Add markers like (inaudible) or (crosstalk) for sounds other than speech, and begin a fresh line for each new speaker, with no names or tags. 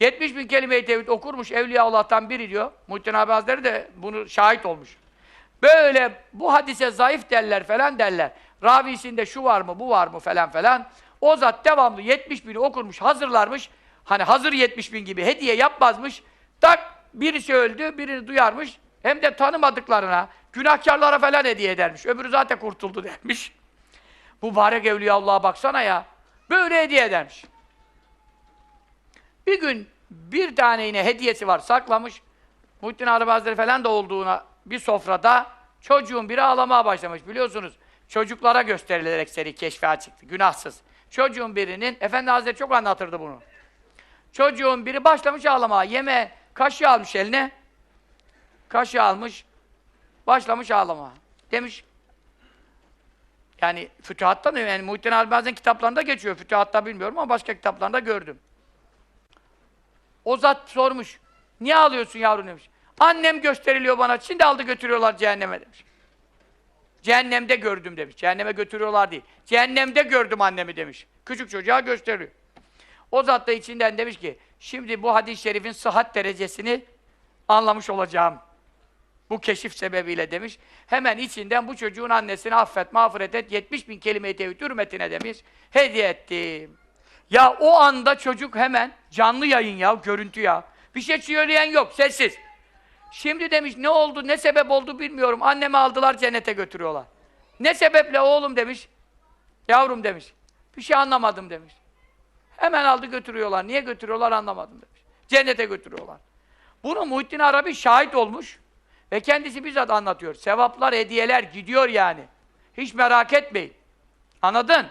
70 bin kelime-i tevhid okurmuş Evliya Allah'tan biri diyor. Muhittin abi Hazretleri de bunu şahit olmuş. Böyle bu hadise zayıf derler falan derler. Ravisinde şu var mı, bu var mı falan falan. O zat devamlı 70 bini okurmuş, hazırlarmış. Hani hazır 70 bin gibi hediye yapmazmış. Tak birisi öldü, birini duyarmış. Hem de tanımadıklarına, günahkarlara falan hediye edermiş. Öbürü zaten kurtuldu (laughs) dermiş. Mübarek Evliya Allah'a baksana ya. Böyle hediye edermiş. Bir gün bir tane yine hediyesi var saklamış. Muhittin Arabi Hazretleri falan da olduğuna bir sofrada çocuğun biri ağlamaya başlamış biliyorsunuz. Çocuklara gösterilerek seri keşfe çıktı. Günahsız. Çocuğun birinin, Efendi Hazretleri çok anlatırdı bunu. Çocuğun biri başlamış ağlamaya. Yeme kaşığı almış eline. Kaşığı almış. Başlamış ağlamaya. Demiş yani Fütuhat'ta da yani Muhittin Hazretleri'nin kitaplarında geçiyor. Fütuhat'ta bilmiyorum ama başka kitaplarında gördüm. O zat sormuş. Niye ağlıyorsun yavrum demiş. Annem gösteriliyor bana. Şimdi aldı götürüyorlar cehenneme demiş. Cehennemde gördüm demiş. Cehenneme götürüyorlar değil. Cehennemde gördüm annemi demiş. Küçük çocuğa gösteriyor. O zat da içinden demiş ki, şimdi bu hadis-i şerifin sıhhat derecesini anlamış olacağım. Bu keşif sebebiyle demiş. Hemen içinden bu çocuğun annesini affet, mağfiret et, 70 bin kelime-i tevhid hürmetine demiş. Hediye ettim. Ya o anda çocuk hemen, canlı yayın ya, görüntü ya. Bir şey söyleyen yok, sessiz. Şimdi demiş, ne oldu, ne sebep oldu bilmiyorum. Annemi aldılar, cennete götürüyorlar. Ne sebeple oğlum demiş. Yavrum demiş. Bir şey anlamadım demiş. Hemen aldı götürüyorlar. Niye götürüyorlar anlamadım demiş. Cennete götürüyorlar. Bunu Muhittin Arabi şahit olmuş ve kendisi bizzat anlatıyor. Sevaplar, hediyeler gidiyor yani. Hiç merak etmeyin. Anladın?